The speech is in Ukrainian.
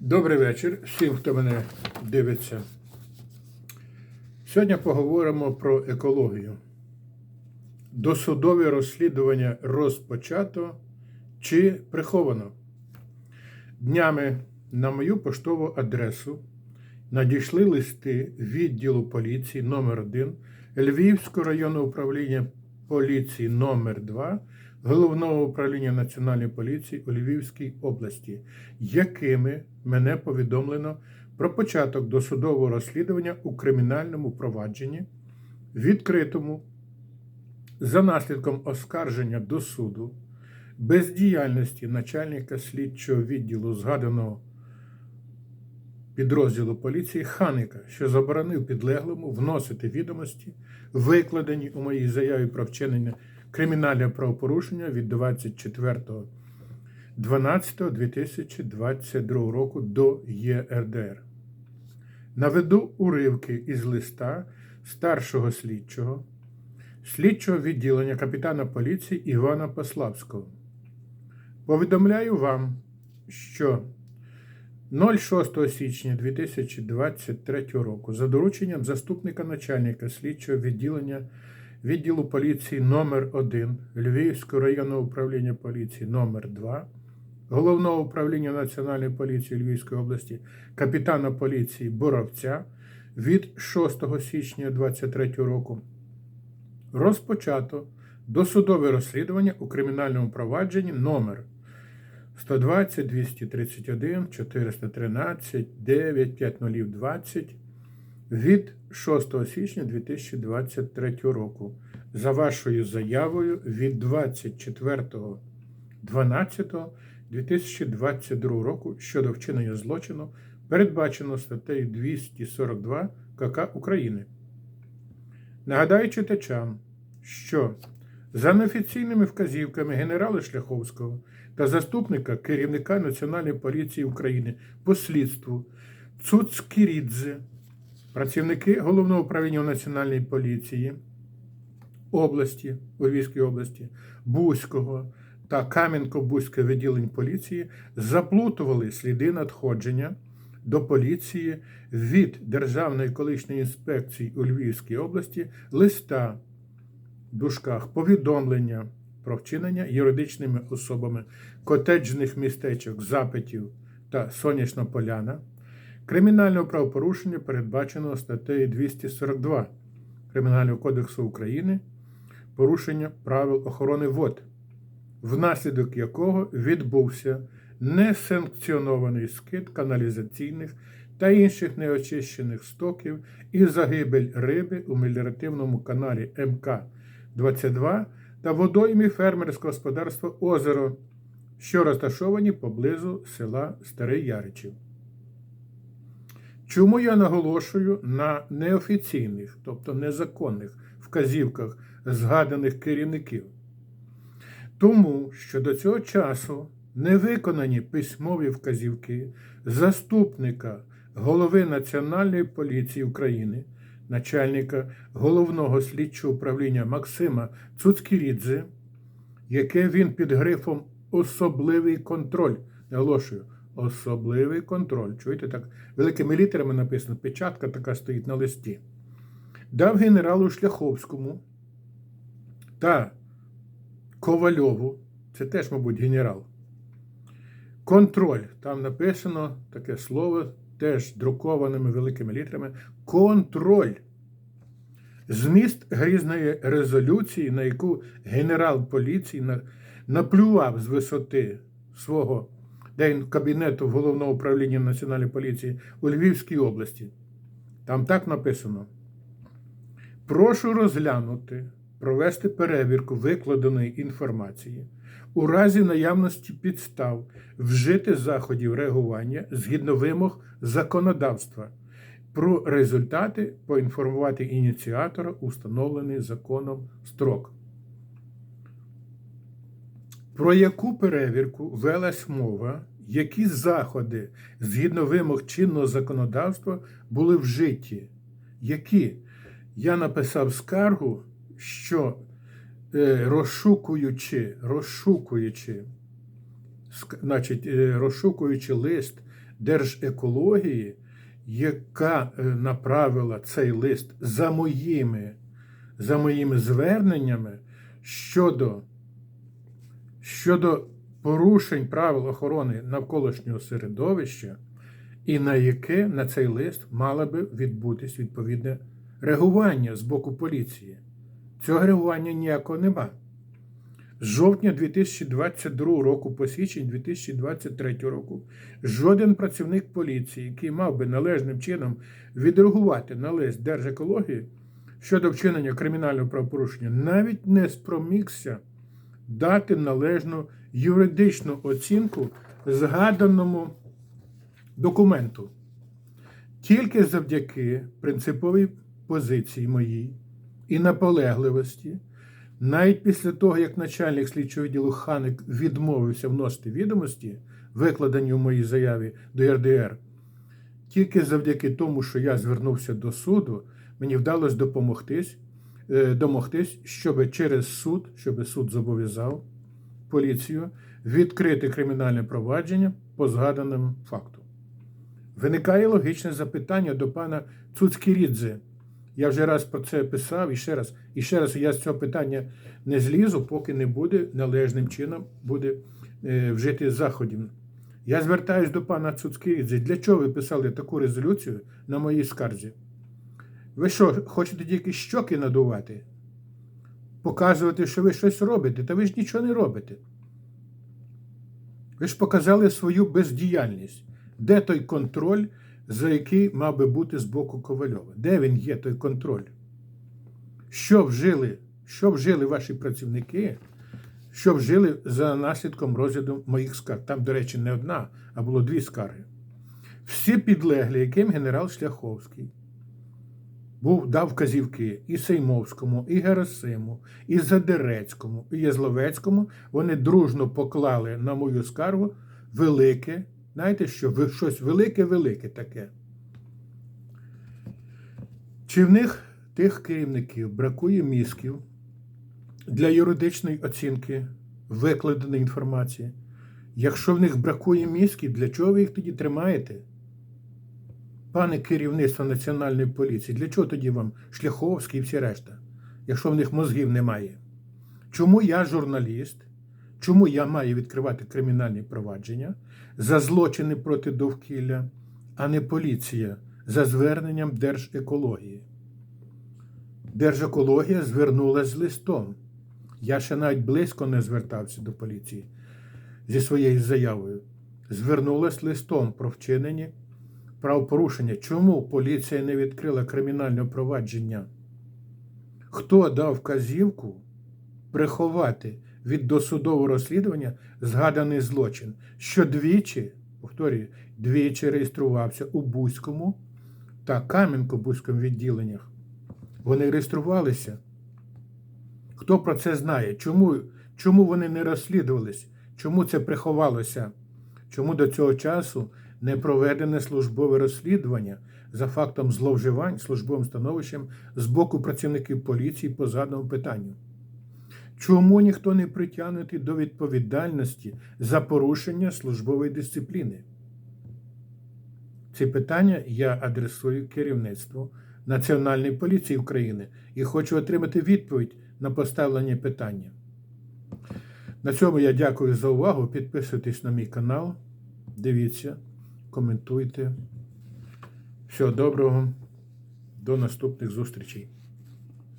Добрий вечір всім, хто мене дивиться. Сьогодні поговоримо про екологію. Досудове розслідування розпочато чи приховано. Днями на мою поштову адресу надійшли листи відділу поліції номер 1 Львівського районного управління поліції номер 2 Головного управління Національної поліції у Львівській області, якими мене повідомлено про початок досудового розслідування у кримінальному провадженні, відкритому за наслідком оскарження до суду, бездіяльності начальника слідчого відділу згаданого підрозділу поліції Ханика, що заборонив підлеглому вносити відомості, викладені у моїй заяві про вчинення кримінального правопорушення від 24.12.2022 року до ЄРДР. Наведу уривки із листа старшого слідчого, слідчого відділення капітана поліції Івана Пославського. Повідомляю вам, що 06 січня 2023 року за дорученням заступника начальника слідчого відділення відділу поліції номер 1 Львівського районного управління поліції номер 2 Головного управління Національної поліції Львівської області капітана поліції Боровця від 6 січня 2023 року. Розпочато досудове розслідування у кримінальному провадженні номер 120 231 413 9 5020 від 6 січня 2023 року за вашою заявою від 24.12.2022 року щодо вчинення злочину, передбачено статтею 242 КК України. Нагадаю читачам, що за неофіційними вказівками генерала Шляховського та заступника керівника Національної поліції України по слідству Цуцкірідзе, працівники Головного управління Національної поліції області, у Львівській області, Бузького та Кам'янко-Бузьке відділень поліції заплутували сліди надходження до поліції від Державної екологічної інспекції у Львівській області листа в дужках повідомлення про вчинення юридичними особами котеджних містечок Запитів та Сонячна Поляна, кримінального правопорушення, передбаченого статтею 242 Кримінального кодексу України, порушення правил охорони вод, внаслідок якого відбувся несанкціонований скид каналізаційних та інших неочищених стоків і загибель риби у меліоративному каналі МК-22 та водоймі фермерського господарства Озеро, що розташовані поблизу села Старий Яричів. Чому я наголошую на неофіційних, тобто незаконних вказівках згаданих керівників? Тому що до цього часу не виконані письмові вказівки заступника голови Національної поліції України, начальника головного слідчого управління Максима Цуцкірідзе, яке він під грифом особливий контроль, наголошую, особливий контроль. Чуєте, так великими літерами написано, печатка така стоїть на листі. Дав генералу Шляховському та Ковальову, це теж, мабуть, генерал. Контроль. Там написано таке слово, теж друкованими великими літерами. Контроль. Зміст грізної резолюції, на яку генерал поліції наплював з висоти свого день кабінету головного управління Національної поліції у Львівській області. Там так написано. Прошу розглянути, провести перевірку викладеної інформації у разі наявності підстав вжити заходів реагування згідно вимог законодавства. Про результати поінформувати ініціатора у встановлений законом строк. Про яку перевірку велась мова, які заходи згідно вимог чинного законодавства були вжиті? Які? Я написав скаргу, що е, розшукуючи, розшукуючи, значить, е, розшукуючи лист Держекології, яка е, направила цей лист за моїми, за моїми зверненнями щодо, щодо порушень правил охорони навколишнього середовища, і на яке на цей лист мало би відбутись відповідне реагування з боку поліції. Цього реагування ніякого нема. З жовтня 2022 року по січень 2023 року жоден працівник поліції, який мав би належним чином відреагувати на лист Держекології щодо вчинення кримінального правопорушення, навіть не спромігся дати належну юридичну оцінку згаданому документу. Тільки завдяки принциповій позиції моїй і наполегливості, навіть після того, як начальник слідчого відділу Ханик відмовився вносити відомості, викладені у моїй заяві до РДР, тільки завдяки тому, що я звернувся до суду, мені вдалося допомогтись, домогтись, щоб через суд, щоб суд зобов'язав поліцію відкрити кримінальне провадження по згаданому факту. Виникає логічне запитання до пана Цуцькірідзе. Я вже раз про це писав і ще раз. І ще раз я з цього питання не злізу, поки не буде належним чином буде е, вжити заходів. Я звертаюсь до пана Цуцькірідзе. Для чого ви писали таку резолюцію на моїй скарзі? Ви що, хочете тільки щоки надувати? Показувати, що ви щось робите, та ви ж нічого не робите. Ви ж показали свою бездіяльність. Де той контроль, за який мав би бути з боку Ковальова? Де він є, той контроль? Що вжили, що вжили ваші працівники, що вжили за наслідком розгляду моїх скарг? Там, до речі, не одна, а було дві скарги. Всі підлеглі, яким генерал Шляховський був дав вказівки і Сеймовському, і Герасиму, і Задерецькому, і Язловецькому, вони дружно поклали на мою скаргу велике, знаєте що, щось велике-велике таке. Чи в них тих керівників бракує мізків для юридичної оцінки викладеної інформації? Якщо в них бракує мізків, для чого ви їх тоді тримаєте? Пане керівництво Національної поліції, для чого тоді вам Шляховський і всі решта, якщо в них мозгів немає? Чому я журналіст? Чому я маю відкривати кримінальні провадження за злочини проти довкілля, а не поліція за зверненням Держекології? Держекологія звернулася з листом. Я ще навіть близько не звертався до поліції зі своєю заявою. Звернулась листом про вчинені правопорушення. Чому поліція не відкрила кримінальне провадження? Хто дав вказівку приховати від досудового розслідування згаданий злочин, що двічі, повторюю, двічі реєструвався у Бузькому та Кам'янко-Бузькому відділеннях? Вони реєструвалися. Хто про це знає? Чому, чому вони не розслідувались? Чому це приховалося? Чому до цього часу не проведене службове розслідування за фактом зловживань службовим становищем з боку працівників поліції по згаданому питанню? Чому ніхто не притягнутий до відповідальності за порушення службової дисципліни? Ці питання я адресую керівництву Національної поліції України і хочу отримати відповідь на поставлені питання. На цьому я дякую за увагу. Підписуйтесь на мій канал, дивіться, коментуйте. Всього доброго, до наступних зустрічей.